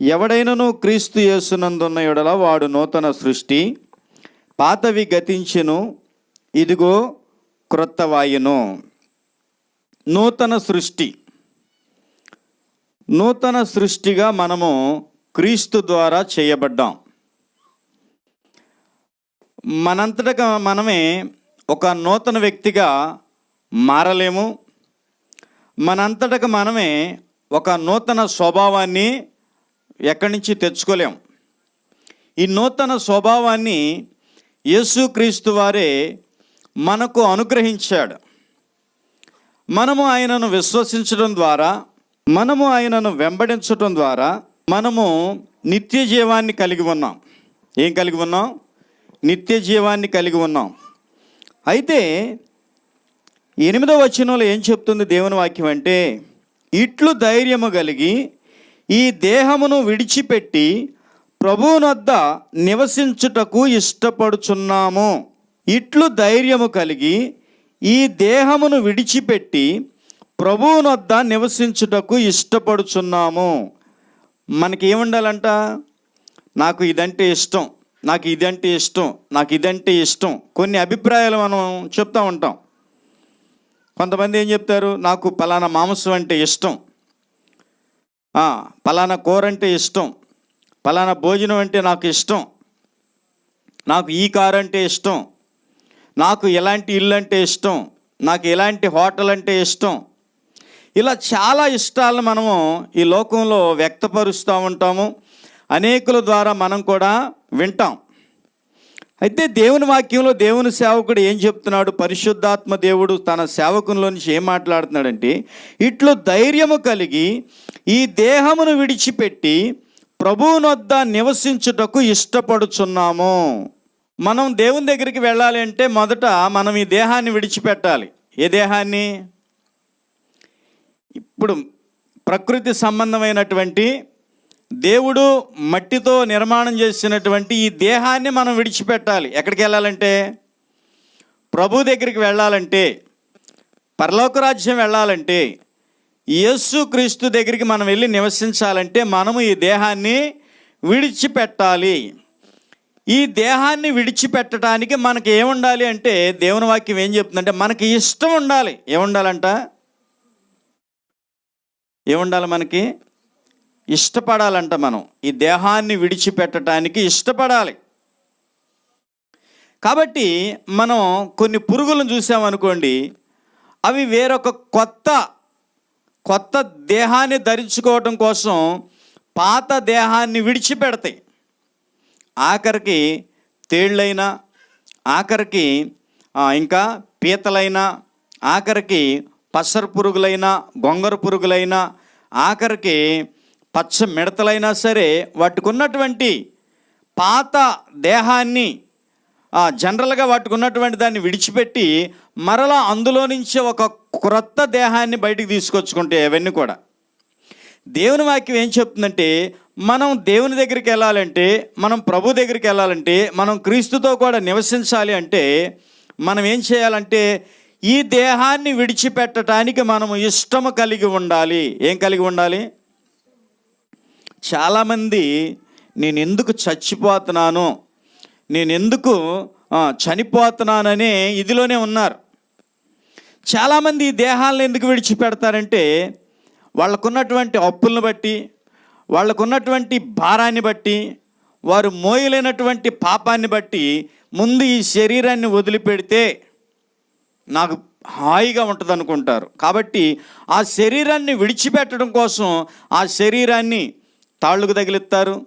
ఎవడైనను క్రీస్తు యేసునందున్న ఎడల వాడు నూతన సృష్టి పాతవి గతించెను ఇదిగో క్రొత్తవాయును నూతన సృష్టి. నూతన సృష్టిగా మనము క్రీస్తు ద్వారా చేయబడ్డాం. మనంతటగా మనమే ఒక నూతన వ్యక్తిగా మారలేము. మనంతటగా మనమే ఒక నూతన స్వభావాన్ని ఎక్కడి నుంచి తెచ్చుకోలేం. ఈ నూతన స్వభావాన్ని యేసుక్రీస్తు వారే మనకు అనుగ్రహించాడు. మనము ఆయనను విశ్వసించడం ద్వారా మనము ఆయనను వెంబడించడం ద్వారా మనము నిత్య జీవాన్ని కలిగి ఉన్నాం. ఏం కలిగి ఉన్నాం? నిత్య జీవాన్ని కలిగి ఉన్నాం. అయితే ఎనిమిదో వచనంలో ఏం చెప్తుంది దేవుని వాక్యం అంటే ఇట్లు ధైర్యము కలిగి ఈ దేహమును విడిచిపెట్టి ప్రభువునొద్ద నివసించుటకు ఇష్టపడుచున్నాము. ఇట్లు ధైర్యము కలిగి ఈ దేహమును విడిచిపెట్టి ప్రభువునొద్ద నివసించుటకు ఇష్టపడుచున్నాము. మనకి ఏముండాలంట? నాకు ఇదంటే ఇష్టం నాకు ఇదంటే ఇష్టం నాకు ఇదంటే ఇష్టం. కొన్ని అభిప్రాయాలు మనం చెప్తా ఉంటాం. కొంతమంది ఏం చెప్తారు? నాకు పలానా మాంసం అంటే ఇష్టం. పలానా కూర అంటే ఇష్టం పలానా భోజనం అంటే నాకు ఇష్టం నాకు ఈ కారు అంటే ఇష్టం నాకు ఎలాంటి ఇల్లు అంటే ఇష్టం నాకు ఎలాంటి హోటల్ అంటే ఇష్టం. ఇలా చాలా ఇష్టాలను మనము ఈ లోకంలో వ్యక్తపరుస్తూ ఉంటాము. అనేకుల ద్వారా మనం కూడా వింటాం. అయితే దేవుని వాక్యంలో దేవుని సేవకుడు ఏం చెప్తున్నాడు? పరిశుద్ధాత్మ దేవుడు తన సేవకునిలో నుంచి ఏం మాట్లాడుతున్నాడంటే ఇట్లు ధైర్యము కలిగి ఈ దేహమును విడిచిపెట్టి ప్రభువునొద్ద నివసించుటకు ఇష్టపడుచున్నాము. మనం దేవుని దగ్గరికి వెళ్ళాలి అంటే మొదట మనం ఈ దేహాన్ని విడిచిపెట్టాలి. ఏ దేహాన్ని? ఇప్పుడు ప్రకృతి సంబంధమైనటువంటి దేవుడు మట్టితో నిర్మాణం చేసినటువంటి ఈ దేహాన్ని మనం విడిచిపెట్టాలి. ఎక్కడికి వెళ్ళాలంటే? ప్రభు దగ్గరికి వెళ్ళాలంటే పరలోకరాజ్యం వెళ్ళాలంటే యేసు క్రీస్తు దగ్గరికి మనం వెళ్ళి నివసించాలంటే మనము ఈ దేహాన్ని విడిచిపెట్టాలి. ఈ దేహాన్ని విడిచిపెట్టడానికి మనకి ఏముండాలి అంటే దేవుని వాక్యం ఏం చెప్తుందంటే మనకి ఇష్టం ఉండాలి. ఏముండాలంట? ఏముండాలి మనకి? ఇష్టపడాలంట మనం. ఈ దేహాన్ని విడిచిపెట్టడానికి ఇష్టపడాలి. కాబట్టి మనం కొన్ని పురుగులను చూసామనుకోండి అవి వేరొక కొత్త కొత్త దేహాన్ని ధరించుకోవటం కోసం పాత దేహాన్ని విడిచిపెడతాయి. ఆఖరికి తేళ్ళైనా ఆఖరికి ఇంకా పీతలైనా ఆఖరికి పసర పురుగులైనా గొంగర పురుగులైనా ఆఖరికి పచ్చ మిడతలైనా సరే వాటికి ఉన్నటువంటి పాత దేహాన్ని జనరల్గా వాటికి ఉన్నటువంటి దాన్ని విడిచిపెట్టి మరలా అందులో నుంచి ఒక క్రొత్త దేహాన్ని బయటికి తీసుకొచ్చుకుంటే అవన్నీ కూడా. దేవుని వాక్యం ఏం చెప్తుందంటే మనం దేవుని దగ్గరికి వెళ్ళాలంటే మనం ప్రభు దగ్గరికి వెళ్ళాలంటే మనం క్రీస్తుతో కూడా నివసించాలి అంటే మనం ఏం చేయాలంటే ఈ దేహాన్ని విడిచిపెట్టడానికి మనము ఇష్టము కలిగి ఉండాలి. ఏం కలిగి ఉండాలి? చాలామంది నేను ఎందుకు చచ్చిపోతున్నాను? నేను ఎందుకు చనిపోతున్నాననే ఇదిలోనే ఉన్నారు. చాలామంది ఈ దేహాలను ఎందుకు విడిచిపెడతారంటే వాళ్ళకున్నటువంటి అప్పులను బట్టి వాళ్ళకున్నటువంటి భారాన్ని బట్టి వారు మోయలేనటువంటి పాపాన్ని బట్టి ముందు ఈ శరీరాన్ని వదిలిపెడితే నాకు హాయిగా ఉంటుంది అనుకుంటారు కాబట్టి ఆ శరీరాన్ని విడిచిపెట్టడం కోసం ఆ శరీరాన్ని తాళ్ళుకు తగిలిస్తారు.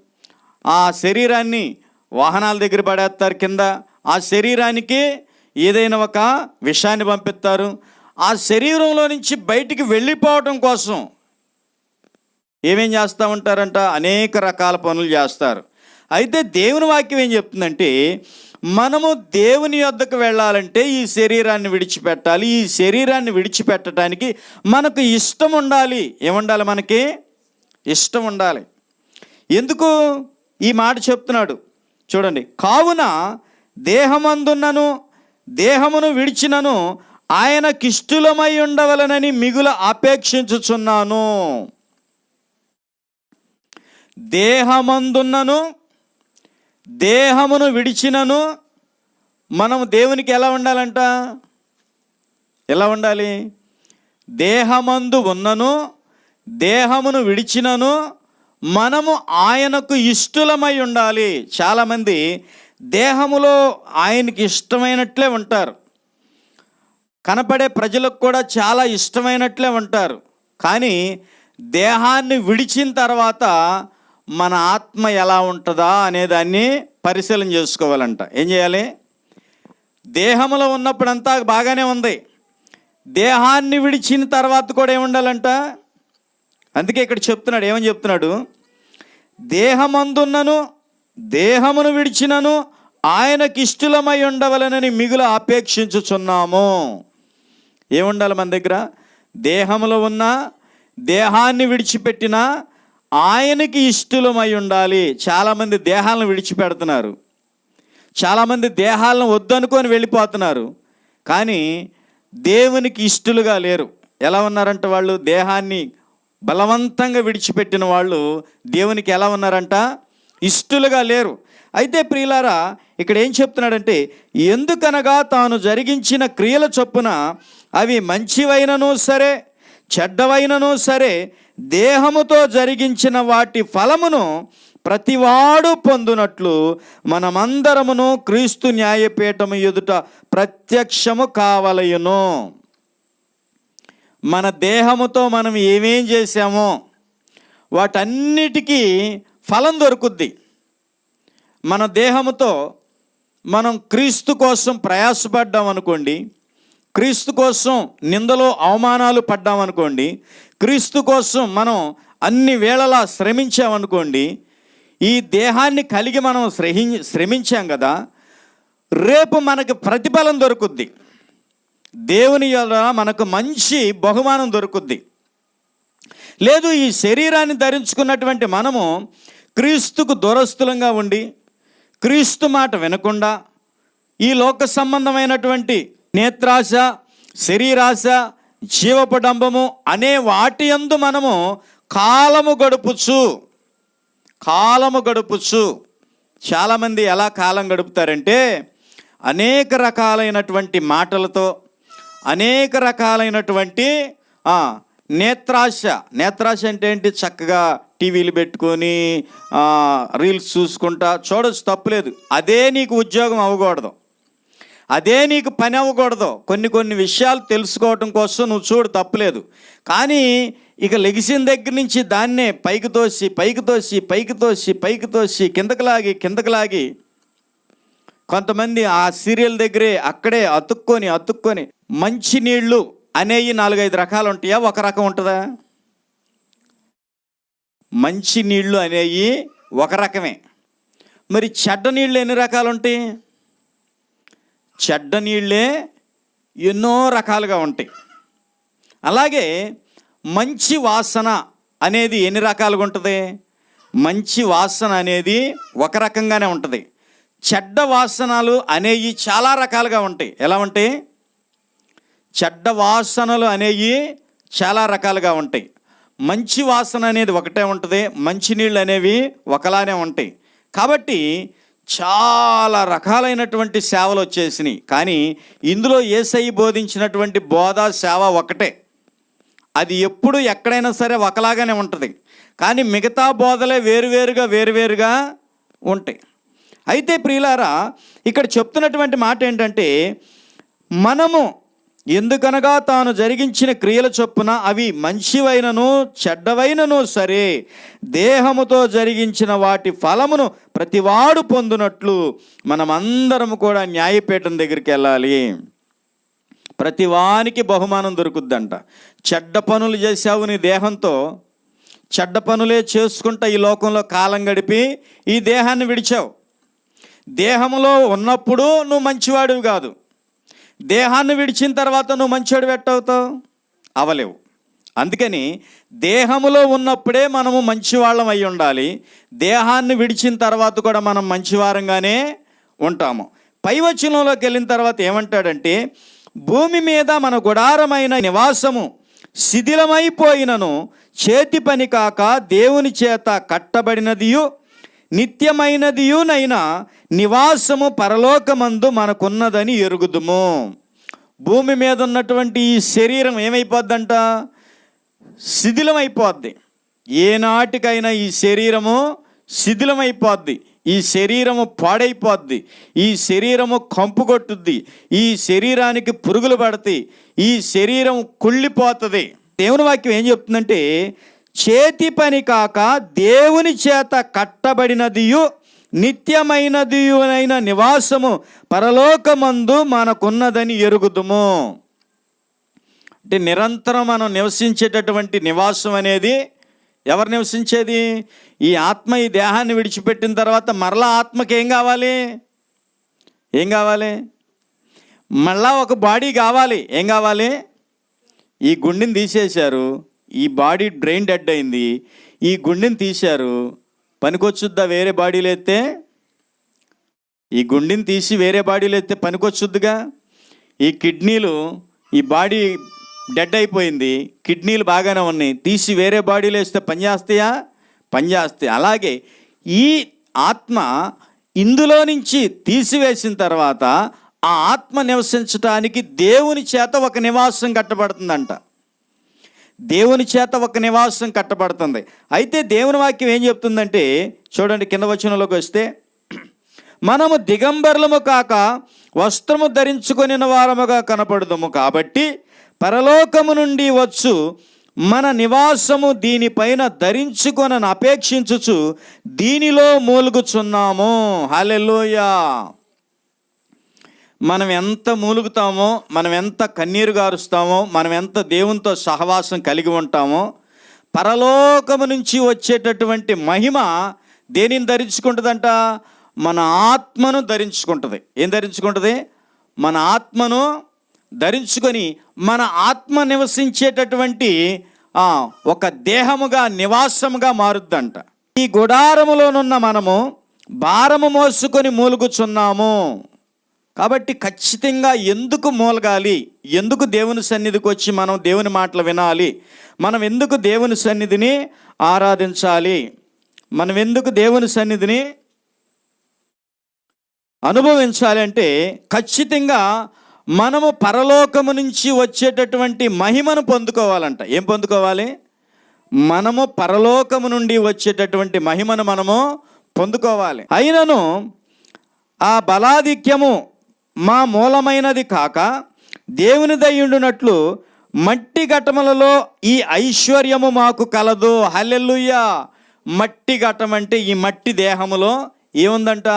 ఆ శరీరాన్ని వాహనాల దగ్గర పడేస్తారు కింద. ఆ శరీరానికి ఏదైనా ఒక విషాన్ని పంపిస్తారు. ఆ శరీరంలో నుంచి బయటికి వెళ్ళిపోవటం కోసం ఏమేం చేస్తూ ఉంటారంట? అనేక రకాల పనులు చేస్తారు. అయితే దేవుని వాక్యం ఏం చెప్తుందంటే మనము దేవుని యొద్దకు వెళ్ళాలంటే ఈ శరీరాన్ని విడిచిపెట్టాలి. ఈ శరీరాన్ని విడిచిపెట్టడానికి మనకు ఇష్టం ఉండాలి. ఏముండాలి మనకి? ఇష్టం ఉండాలి. ఎందుకు ఈ మాట చెప్తున్నాడు? చూడండి. కావున దేహమందున్నను దేహమును విడిచినను ఆయన కిష్టులమై ఉండవలనని మిగుల అపేక్షించుచున్నాను. దేహమందున్నను దేహమును విడిచినను మనం దేవునికి ఎలా ఉండాలంట? ఎలా ఉండాలి? దేహమందు ఉన్నను దేహమును విడిచినను మనము ఆయనకు ఇష్టలమై ఉండాలి. చాలామంది దేహములో ఆయనకి ఇష్టమైనట్లే ఉంటారు. కనపడే ప్రజలకు కూడా చాలా ఇష్టమైనట్లే ఉంటారు. కానీ దేహాన్ని విడిచిన తర్వాత మన ఆత్మ ఎలా ఉంటుందా అనే దాన్ని పరిశీలన చేసుకోవాలంట. ఏం చేయాలి? దేహంలో ఉన్నప్పుడంతా బాగానే ఉంది. దేహాన్ని విడిచిన తర్వాత కూడా ఏముండాలంట అందుకే ఇక్కడ చెప్తున్నాడు ఏమని చెప్తున్నాడు? దేహమందున్నను దేహమును విడిచినను ఆయనకి ఇష్టలమై ఉండవలనని మిగులు అపేక్షించుచున్నాము. ఏముండాలి మన దగ్గర? దేహంలో ఉన్న దేహాన్ని విడిచిపెట్టిన ఆయనకి ఇష్టలమై ఉండాలి. చాలామంది దేహాలను విడిచిపెడుతున్నారు. చాలామంది దేహాలను వద్దనుకొని వెళ్ళిపోతున్నారు. కానీ దేవునికి ఇష్టలుగా లేరు. ఎలా ఉన్నారంటే వాళ్ళు? దేహాన్ని బలవంతంగా విడిచిపెట్టిన వాళ్ళు దేవునికి ఎలా ఉన్నారంట? ఇష్టలుగా లేరు. అయితే ప్రియులారా ఇక్కడ ఏం చెప్తున్నాడంటే ఎందుకనగా తాను జరిగించిన క్రియల చొప్పున అవి మంచివైనను సరే చెడ్డవైనను సరే దేహముతో జరిగించిన వాటి ఫలమును ప్రతివాడు పొందునట్లు మనమందరమును క్రీస్తు న్యాయపీఠము ఎదుట ప్రత్యక్షము కావలయును. మన దేహముతో మనం ఏమేం చేశామో వాటన్నిటికీ ఫలం దొరుకుద్ది. మన దేహముతో మనం క్రీస్తు కోసం ప్రయాసపడ్డాం అనుకోండి క్రీస్తు కోసం నిందలో అవమానాలు పడ్డాం అనుకోండి క్రీస్తు కోసం మనం అన్ని వేళలా శ్రమించామనుకోండి ఈ దేహాన్ని కలిగి మనం శ్రహి శ్రమించాం కదా రేపు మనకు ప్రతిఫలం దొరుకుద్ది. దేవుని ద్వారా మనకు మంచి బహుమానం దొరుకుద్ది. లేదు ఈ శరీరాన్ని ధరించుకున్నటువంటి మనము క్రీస్తుకు దూరస్తులంగా ఉండి క్రీస్తు మాట వినకుండా ఈ లోక సంబంధమైనటువంటి నేత్రాశ శరీరాశ జీవపడంబము అనే వాటి యందు మనము కాలము గడుపుచు. కాలము గడుపుచు. చాలామంది ఎలా కాలం గడుపుతారంటే అనేక రకాలైనటువంటి మాటలతో అనేక రకాలైనటువంటి నేత్రాశ. నేత్రాశ అంటే ఏంటి? చక్కగా టీవీలు పెట్టుకొని రీల్స్ చూసుకుంటా చూడొచ్చు తప్పులేదు. అదే నీకు ఉద్యోగం అవ్వకూడదు. అదే నీకు పని అవ్వకూడదు. కొన్ని కొన్ని విషయాలు తెలుసుకోవటం కోసం నువ్వు చూడు తప్పులేదు. కానీ ఇక లెగిసిన దగ్గర నుంచి దాన్నే పైకి తోసి పైకి తోసి పైకి తోసి పైకి తోసి కిందకి లాగి కిందకు లాగి కొంతమంది ఆ సీరియల్ దగ్గరే అక్కడే అతుక్కొని అతుక్కొని మంచి నీళ్ళు అనేవి నాలుగైదు రకాలు ఉంటాయా? ఒక రకం ఉంటుందా? మంచి నీళ్ళు అనేవి ఒక రకమే. మరి చెడ్డ నీళ్ళు ఎన్ని రకాలు ఉంటాయి? చెడ్డ నీళ్ళే ఎన్నో రకాలుగా ఉంటాయి. అలాగే మంచి వాసన అనేది ఎన్ని రకాలుగా ఉంటుంది? మంచి వాసన అనేది ఒక రకంగానే ఉంటుంది. చెడ్డ వాసనలు అనేవి చాలా రకాలుగా ఉంటాయి. ఎలా ఉంటాయి? చెడ్డ వాసనలు అనేవి చాలా రకాలుగా ఉంటాయి. మంచి వాసన అనేది ఒకటే ఉంటుంది మంచినీళ్ళు అనేవి ఒకలానే ఉంటాయి. కాబట్టి చాలా రకాలైనటువంటి సేవలు వచ్చేసినాయి. కానీ ఇందులో ఏసై బోధించినటువంటి బోధ సేవ ఒకటే. అది ఎప్పుడు ఎక్కడైనా సరే ఒకలాగానే ఉంటుంది. కానీ మిగతా బోధలే వేరువేరుగా వేరువేరుగా ఉంటాయి. అయితే ప్రియులారా ఇక్కడ చెప్తున్నటువంటి మాట ఏంటంటే మనము ఎందుకనగా తాను జరిగించిన క్రియల చొప్పున అవి మంచివైనను చెడ్డవైనను సరే దేహముతో జరిగించిన వాటి ఫలమును ప్రతివాడు పొందునట్లు మనమందరం కూడా న్యాయపీఠం దగ్గరికి వెళ్ళాలి. ప్రతి వానికి బహుమానం దొరుకుద్దంట. చెడ్డ పనులు చేశావు నీ దేహంతో చెడ్డ పనులే చేసుకుంటా ఈ లోకంలో కాలం గడిపి ఈ దేహాన్ని విడిచావు. దేహంలో ఉన్నప్పుడు నువ్వు మంచివాడివి కాదు. దేహాన్ని విడిచిన తర్వాత నువ్వు మంచివాడు పెట్టవుతావు అవలేవు. అందుకని దేహములో ఉన్నప్పుడే మనము మంచివాళ్ళం అయి ఉండాలి. దేహాన్ని విడిచిన తర్వాత కూడా మనం మంచివారంగానే ఉంటాము. పైవచనంలోకి వెళ్ళిన తర్వాత ఏమంటాడంటే భూమి మీద మన గుడారమైన నివాసము శిథిలమైపోయినను చేతి పని కాక దేవుని చేత కట్టబడినదియు నిత్యమైనదియునైనా నివాసము పరలోకమందు మనకున్నదని ఎరుగుదుము. భూమి మీద ఉన్నటువంటి ఈ శరీరం ఏమైపోద్దంట? శిథిలమైపోద్ది. ఏనాటికైనా ఈ శరీరము శిథిలమైపోద్ది. ఈ శరీరము పాడైపోద్ది. ఈ శరీరము కంపు కొట్టుద్ది ఈ శరీరానికి పురుగులు పడతాయి. ఈ శరీరం కుళ్ళిపోతుంది. దేవుని వాక్యం ఏం చెప్తుందంటే చేతి పని కాక దేవుని చేత కట్టబడినదియు నిత్యమైనదియునైన నివాసము పరలోకమందు మనకున్నదని ఎరుగుదుము. అంటే నిరంతరం మనం నివసించేటటువంటి నివాసం అనేది ఎవరు నివసించేది? ఈ ఆత్మ ఈ దేహాన్ని విడిచిపెట్టిన తర్వాత మరలా ఆత్మకి ఏం కావాలి? ఏం కావాలి? మళ్ళా ఒక బాడీ కావాలి. ఏం కావాలి? ఈ గుండెని తీసేశారు. ఈ బాడీ డ్రెయిన్ డెడ్ అయింది ఈ గుండెని తీశారు పనికొచ్చుద్దా వేరే బాడీలు ఎత్తే? ఈ గుండెని తీసి వేరే బాడీలో ఎత్తే పనికొచ్చుద్దిగా? ఈ కిడ్నీలు ఈ బాడీ డెడ్ అయిపోయింది కిడ్నీలు బాగానే ఉన్నాయి తీసి వేరే బాడీలో వేస్తే పనిచేస్తాయా పనిచేస్తాయి అలాగే ఈ ఆత్మ ఇందులో నుంచి తీసివేసిన తర్వాత ఆ ఆత్మ నివసించటానికి దేవుని చేత ఒక నివాసం కట్టబడుతుందంట. దేవుని చేత ఒక నివాసం కట్టబడుతుంది. అయితే దేవుని వాక్యం ఏం చెప్తుందంటే చూడండి కింద వచనంలోకి వస్తే మనము దిగంబరులము కాక వస్త్రము ధరించుకొని వారముగా కనపడదము కాబట్టి పరలోకము నుండి వచ్చు మన నివాసము దీనిపైన ధరించుకొనని అపేక్షించుచు దీనిలో మూలుగుచున్నాము. హల్లెలూయా. మనం ఎంత మూలుగుతామో మనం ఎంత కన్నీరు గారుస్తామో మనం ఎంత దేవునితో సహవాసం కలిగి ఉంటామో పరలోకము నుంచి వచ్చేటటువంటి మహిమ దేనిని ధరించుకుంటుందంట? మన ఆత్మను ధరించుకుంటుంది. ఏం ధరించుకుంటుంది? మన ఆత్మను ధరించుకొని మన ఆత్మ నివసించేటటువంటి ఒక దేహముగా నివాసముగా మారుద్దంట. ఈ గుడారములోనున్న మనము భారము మోసుకొని మూలుగుచున్నాము. కాబట్టి ఖచ్చితంగా ఎందుకు మూలగాలి? ఎందుకు దేవుని సన్నిధికి వచ్చి మనం దేవుని మాటలు వినాలి? మనం ఎందుకు దేవుని సన్నిధిని ఆరాధించాలి? మనం ఎందుకు దేవుని సన్నిధిని అనుభవించాలి అంటే ఖచ్చితంగా మనము పరలోకము నుంచి వచ్చేటటువంటి మహిమను పొందుకోవాలంట. ఏం పొందుకోవాలి? మనము పరలోకము నుండి వచ్చేటటువంటి మహిమను మనము పొందుకోవాలి. అయినను ఆ బలాధిక్యము మా మూలమైనది కాక దేవుని దయ్యుండునట్లు మట్టి ఘటములలో ఈ ఐశ్వర్యము మాకు కలదు. హల్లెల్లుయ్యా మట్టి ఘటం అంటే ఈ మట్టి దేహములో ఏముందంట?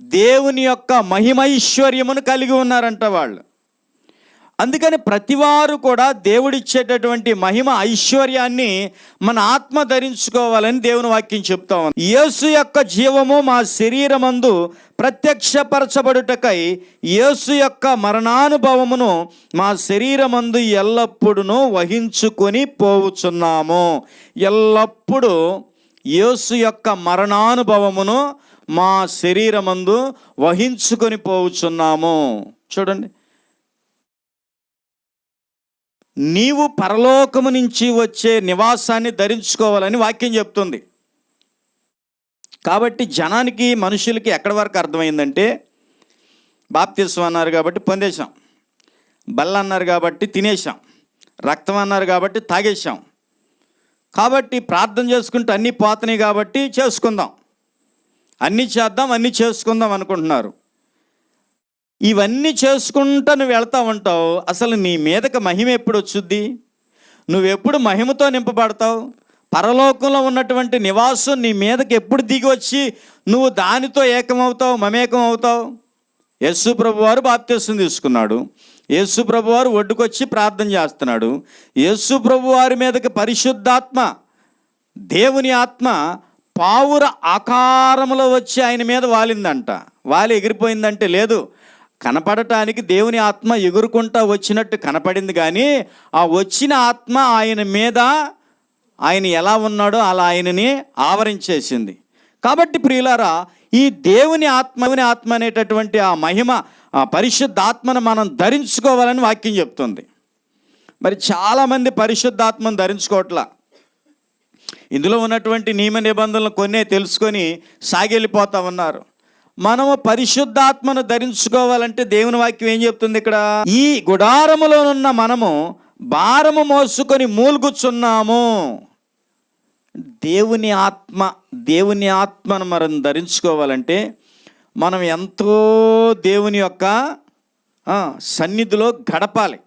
దేవుని యొక్క మహిమైశ్వర్యమును కలిగి ఉన్నారంట వాళ్ళు. అందుకని ప్రతివారు కూడా దేవుడిచ్చేటటువంటి మహిమ ఐశ్వర్యాన్ని మన ఆత్మ ధరించుకోవాలని దేవుని వాక్యం చెప్తా ఉంది. యేసు యొక్క జీవము మా శరీరమందు ప్రత్యక్షపరచబడుటకై యేసు యొక్క మరణానుభవమును మా శరీరమందు ఎల్లప్పుడూ వహించుకొని పోవుచున్నాము. ఎల్లప్పుడూ యేసు యొక్క మరణానుభవమును మా శరీరమందు వహించుకొని పోవుచున్నాము. చూడండి. నీవు పరలోకము నుంచి వచ్చే నివాసాన్ని ధరించుకోవాలని వాక్యం చెప్తుంది. కాబట్టి జనానికి మనుషులకి ఎక్కడి వరకు అర్థమైందంటే బాప్తిస్వం అన్నారు కాబట్టి పొందేశాం. బల్ల అన్నారు కాబట్టి తినేశాం. రక్తం అన్నారు కాబట్టి తాగేశాం. కాబట్టి ప్రార్థన చేసుకుంటే అన్నీ పోతున్నాయి కాబట్టి చేసుకుందాం. అన్నీ చేద్దాం అన్నీ చేసుకుందాం అనుకుంటున్నారు. ఇవన్నీ చేసుకుంటా నువ్వు వెళ్తా ఉంటావు. అసలు నీ మీదకి మహిమ ఎప్పుడు వచ్చుద్ది? నువ్వెప్పుడు మహిమతో నింపబడతావు? పరలోకంలో ఉన్నటువంటి నివాసం నీ మీదకి ఎప్పుడు దిగి వచ్చి నువ్వు దానితో ఏకమవుతావు మమేకం అవుతావు యేసు ప్రభు వారు బాప్తీసం తీసుకున్నాడు. యేసు ప్రభు వారు ఒడ్డుకొచ్చి ప్రార్థన చేస్తున్నాడు. యేసు ప్రభు వారి మీదకి పరిశుద్ధాత్మ దేవుని ఆత్మ పావుర ఆకారంలో వచ్చి ఆయన మీద వాలిందంట. వాలి ఎగిరిపోయిందంటే లేదు. కనపడటానికి దేవుని ఆత్మ ఎగురుకుంటా వచ్చినట్టు కనపడింది కానీ ఆ వచ్చిన ఆత్మ ఆయన మీద ఆయన ఎలా ఉన్నాడో అలా ఆయనని ఆవరించేసింది. కాబట్టి ప్రియులారా ఈ దేవుని ఆత్మని ఆత్మ అనేటటువంటి ఆ మహిమ ఆ పరిశుద్ధాత్మను మనం ధరించుకోవాలని వాక్యం చెప్తుంది. మరి చాలామంది పరిశుద్ధాత్మను ధరించుకోవట్లా ఇందులో ఉన్నటువంటి నియమ నిబంధనలు కొన్నే తెలుసుకొని సాగెళ్ళిపోతా ఉన్నారు. మనము పరిశుద్ధాత్మను ధరించుకోవాలంటే దేవుని వాక్యం ఏం చెప్తుంది ఇక్కడ? ఈ గుడారములో ఉన్న మనము భారము మోసుకొని మూలుగుచున్నాము. దేవుని ఆత్మ దేవుని ఆత్మను మనం ధరించుకోవాలంటే మనం ఎంతో దేవుని యొక్క సన్నిధిలో గడపాలి.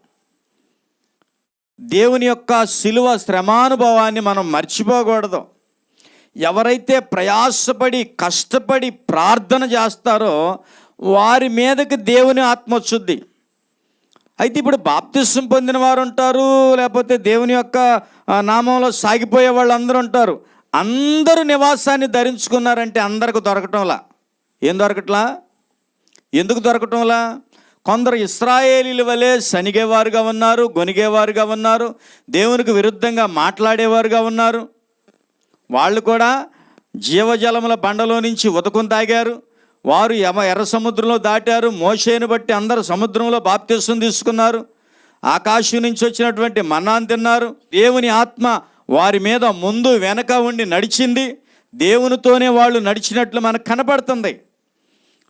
దేవుని యొక్క శిలువ శ్రమానుభవాన్ని మనం మర్చిపోకూడదు. ఎవరైతే ప్రయాసపడి కష్టపడి ప్రార్థన చేస్తారో వారి మీదకి దేవుని ఆత్మ వచ్చుద్ది అయితే ఇప్పుడు బాప్తిస్వం పొందిన వారు ఉంటారు లేకపోతే దేవుని యొక్క నామంలో సాగిపోయే వాళ్ళు అందరూ ఉంటారు. అందరూ నివాసాన్ని ధరించుకున్నారంటే అందరికి దొరకటంలా? ఏం దొరకట్లా? ఎందుకు దొరకటంలా? కొందరు ఇస్రాయేలీల వలె శనిగేవారుగా ఉన్నారు గొనిగేవారుగా ఉన్నారు దేవునికి విరుద్ధంగా మాట్లాడేవారుగా ఉన్నారు. వాళ్ళు కూడా జీవజలముల బండలో నుంచి ఉదకం తాగారు. వారు యమ ఎర్ర సముద్రంలో దాటారు. మోషేను బట్టి అందరు సముద్రంలో బాప్తిసం తీసుకున్నారు. ఆకాశం నుంచి వచ్చినటువంటి మన్నాను తిన్నారు. దేవుని ఆత్మ వారి మీద ముందు వెనక ఉండి నడిచింది. దేవునితోనే వాళ్ళు నడిచినట్లు మనకు కనపడుతుంది.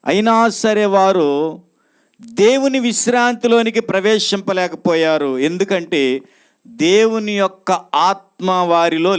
అయినా సరే వారు దేవుని విశ్రాంతిలోనికి ప్రవేశింపలేకపోయారు. ఎందుకంటే దేవుని యొక్క ఆత్మ వారిలో